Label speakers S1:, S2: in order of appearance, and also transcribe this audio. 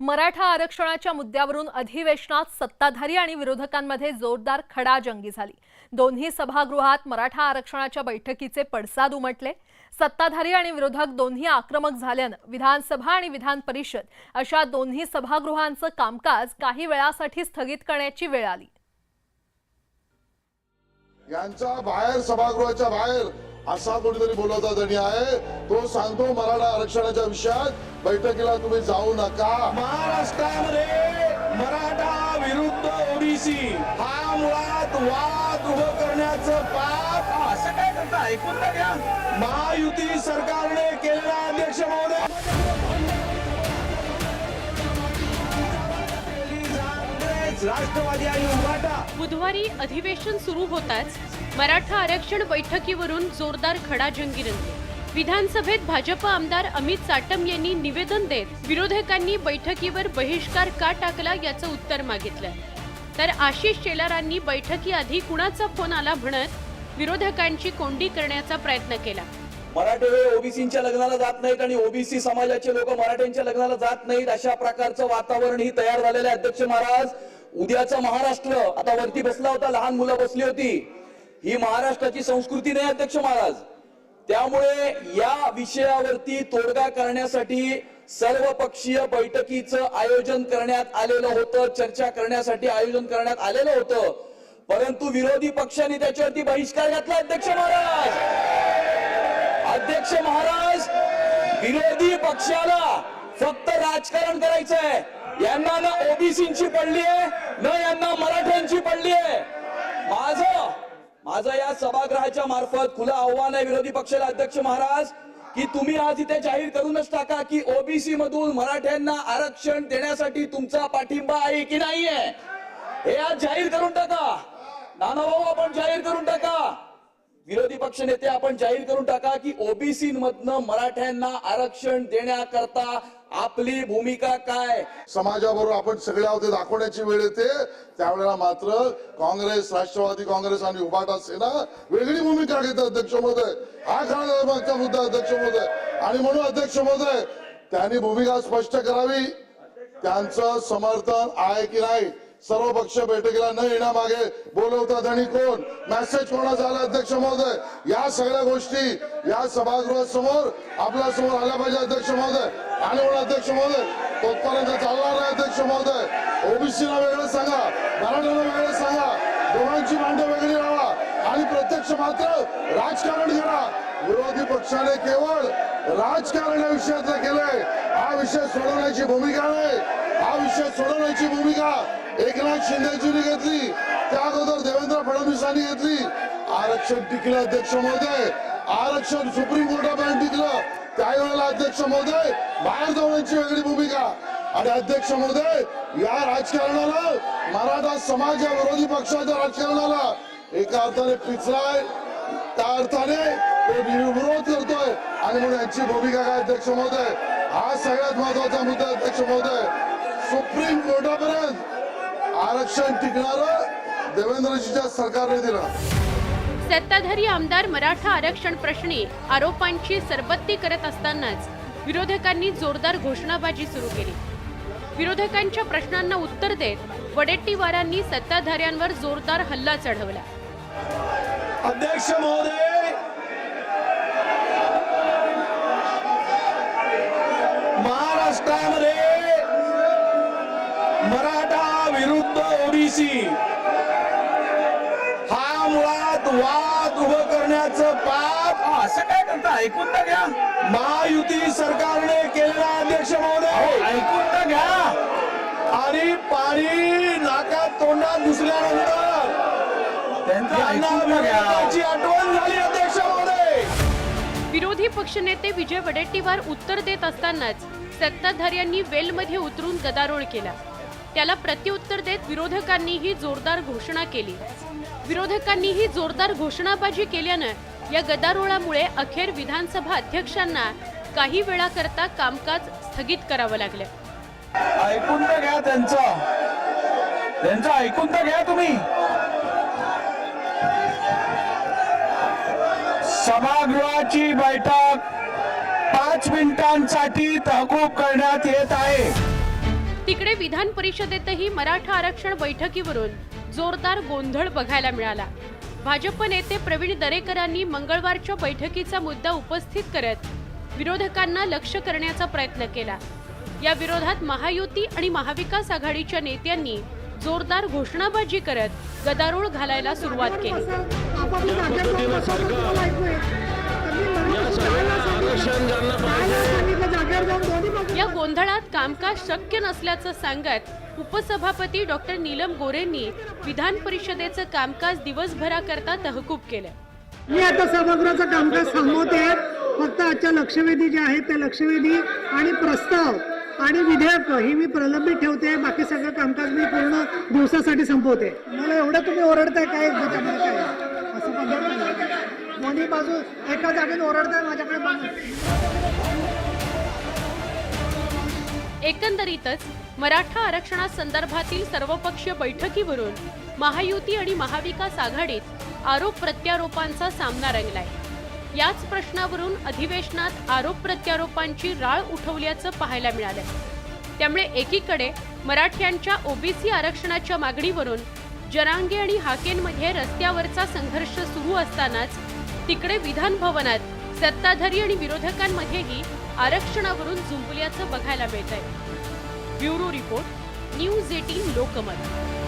S1: मराठा आरक्षणाच्या मुद्द्यावरून अधिवेशनात सत्ताधारी आणि विरोधकांमध्ये जोरदार खडाजंगी झाली. दोन्ही सभागृहात मराठा आरक्षणाच्या बैठकीचे पडसाद उमटले. सत्ताधारी आणि विरोधक दोन्ही आक्रमक झाल्यानं विधानसभा आणि विधान परिषद अशा दोन्ही सभागृहांचं कामकाज काही वेळासाठी स्थगित करण्याची वेळ आली.
S2: यांचा बाहेर सभागृहाच्या बाहेर. असा कोणीतरी बोलवता धनी आहे तो सांगतो मराठा आरक्षणाच्या विषयात बैठकीला तुम्ही जाऊ नका.
S3: महाराष्ट्रामध्ये मराठा विरुद्ध ओबीसी हा मुळात वाद उभं करण्याचं पाप. असं काय करता? ऐकून तर घ्या. महायुती सरकारने केलेला अध्यक्ष महोदय. राष्ट्रवादी आणि उभाटा
S4: बुधवारी अधिवेशन सुरू होताच मराठा आरक्षण बैठकीवरून जोरदार खडाजंगी रंगली विधानसभेत भाजप आमदार अमित साटम यांनी निवेदन देत विरोधकांनी बैठकीवर बहिष्कार का टाकला याचं उत्तर मागितलं. तर आशिष शेलारांनी बैठकीआधी कुणाचा फोन आला म्हणत विरोधकांची कोंडी करण्याचा प्रयत्न केला.
S3: मराठे ओबीसीच्या लग्नाला जात नाहीत आणि ओबीसी समाजाचे लोक मराठ्यांच्या लग्नाला जात नाहीत. अशा प्रकारचं वातावरण ही तयार झालेलं आहे अध्यक्ष महाराज. उद्याचं महाराष्ट्र. आता वरती बसला होता लहान मुलं बसली होती. ही महाराष्ट्राची संस्कृती नाही अध्यक्ष महाराज. त्यामुळे या विषयावरती तोडगा करण्यासाठी सर्व पक्षीय बैठकीचं आयोजन करण्यात आलेलं होतं चर्चा करण्यासाठी आयोजन करण्यात आलेलं होतं. परंतु विरोधी पक्षांनी त्याच्यावरती बहिष्कार घातला अध्यक्ष महाराज. अध्यक्ष महाराज विरोधी पक्षाला फक्त राजकारण करायचंय. यांना ना ओबीसीची पडली आहे न यांना मराठ्यांची पडली आहे माझं माझं या सभागृहाच्या मार्फत खुलं आव्हान आहे विरोधी पक्षाला अध्यक्ष महाराज की तुम्ही आज इथे जाहीर करूनच टाका की ओबीसी मधून मराठ्यांना आरक्षण देण्यासाठी तुमचा पाठिंबा आहे की नाहीये? हे आज जाहीर करून टाका. नानाभाऊ आपण जाहीर करून टाका. विरोधी पक्ष नेते आपण जाहीर करून टाका की ओबीसी मधनं मराठ्यांना आरक्षण देण्याकरता आपली भूमिका काय?
S2: समाजाबरोबर आपण सगळे आहोत दाखवण्याची वेळ येते. त्यावेळेला मात्र काँग्रेस राष्ट्रवादी काँग्रेस आणि उभाटा सेना वेगळी भूमिका घेत अध्यक्ष महोदय. हा खरा मागचा मुद्दा अध्यक्ष महोदय. आणि म्हणून अध्यक्ष महोदय त्यांनी भूमिका स्पष्ट करावी. त्यांचं समर्थन आहे की नाही? सर्व पक्ष बैठकीला न येण्यामागे बोलवतात. आणि कोण? मेसेज कोणाचा आला अध्यक्ष महोदय? या सगळ्या गोष्टी या सभागृहासमोर आपल्यासमोर आल्या पाहिजे अध्यक्ष महोदय. आणि म्हणून अध्यक्ष महोदय तोपर्यंत चालणार नाही अध्यक्ष महोदय. ओबीसीला वेगळं सांगा मराठ्यांना वेगळं सांगा दोघांची मांडे वेगळी राहा आणि प्रत्यक्ष मात्र राजकारण करा विरोधी पक्षाने केवळ राजकारण या विषयातलं केलंय. हा विषय सोडवण्याची भूमिका नाही हा विषय सोडवण्याची भूमिका एकनाथ शिंदेजींनी घेतली. त्या अगोदर देवेंद्र फडणवीसांनी घेतली. आरक्षण टिकलं अध्यक्ष महोदय. आरक्षण सुप्रीम कोर्टापर्यंत टिकलं. त्यावेळेला अध्यक्ष महोदय बाहेर जाण्याची वेगळी भूमिका. आणि अध्यक्ष महोदय या राजकारणाला मराठा समाज या विरोधी पक्षाच्या राजकारणाला एका अर्थाने पिचलाय त्या अर्थाने विरोध करतोय आणि म्हणून यांची भूमिका काय अध्यक्ष महोदय? हा सगळ्यात महत्त्वाचा मुद्दा अध्यक्ष महोदय. सुप्रीम कोर्टापर्यंत आरक्षण टिकणार देवेंद्रजीच्या सरकारने दिलं.
S4: सत्ताधारी आमदार मराठा आरक्षण प्रश्नी आरोपांची सरबत्ती करत असतानाच विरोधकांनी जोरदार घोषणाबाजी सुरू केली. विरोधकांच्या प्रश्नांना उत्तर देत वडेट्टीवारांनी सत्ताधाऱ्यांवर जोरदार हल्ला चढवला.
S3: अध्यक्ष महोदय. महाराष्ट्रामध्ये मराठा विरुद्ध ओबीसी. हा मुळात वाद उभं करण्याचं पाप. असं काय करता? ऐकून तर घ्या. महायुती सरकारने केलेला अध्यक्ष महोदय. ऐकून तर घ्या. आणि पाणी नाकात तोंडात घुसल्यानंतर आठवण झाली अध्यक्ष महोदय
S4: विरोधी पक्षनेते विजय वडेट्टीवार उत्तर देत असतानाच सत्ताधाऱ्यांनी वेलमध्ये उतरून गदारोळ केला. त्याला प्रत्युत्तर देत विरोधकांनीही जोरदार घोषणा केली. विरोधकांनीही जोरदार घोषणाबाजी केल्यानं या गदारोळामुळे अखेर विधानसभा अध्यक्षांना काही वेळाकरता कामकाज स्थगित करावं लागलं.
S3: ऐकून तर घ्या त्यांचं. त्यांचं ऐकून तर घ्या तुम्ही. सभागृहाची बैठक पाच मिनिटांसाठी तहकूब करण्यात येत आहे.
S4: विधान परिषदेतही मराठा आरक्षण बैठकीवरून जोरदार गोंधळ बघायला मिळाला. भाजप नेते प्रवीण दरेकरांनी मंगळवारच्या बैठकीचा मुद्दा उपस्थित करत विरोधकांना लक्ष करण्याचा प्रयत्न केला. या विरोधात महायुती आणि महाविकास आघाडीच्या नेत्यांनी जोरदार घोषणाबाजी करत गदारोळ घालायला सुरुवात केली. या गोंधळात कामकाज शक्य नसल्याचं सांगत उपसभापती डॉक्टर नीलम गोरेंनी विधान परिषदेचं कामकाज दिवसभराकरता तहकूब केलं.
S5: मी आता सभागृहाचं कामकाज थांबवते. फक्त आजच्या लक्षवेधी जे आहेत त्या लक्षवेधी आणि प्रस्ताव आणि विधेयक ही मी प्रलंबित ठेवते बाकी सगळं कामकाज मी पूर्ण दिवसासाठी संपवते. मला एवढं तुम्ही ओरडताय काय त्याच्यामध्ये काय? असं पद्धत दोन्ही बाजू एका जागेत ओरडताय माझ्याकडे
S4: एकंदरीतच मराठा आरक्षणासंदर्भातील सर्वपक्षीय बैठकीवरून महायुती आणि महाविकास आघाडीत आरोप प्रत्यारोपांचा सामना रंगलाय. याच प्रश्नावरून अधिवेशनात आरोप प्रत्यारोपांची राळ उठवल्याचं पाहायला मिळालं. त्यामुळे एकीकडे मराठ्यांच्या ओबीसी आरक्षणाच्या मागणीवरून जरांगे आणि हाकेनमध्ये रस्त्यावरचा संघर्ष सुरू असतानाच तिकडे विधान भवनात सत्ताधारी आणि विरोधकांमध्येही आरक्षणावरून झुंपल्याचं बघायला मिळतंय. Bureau report news eighteen Lokmat.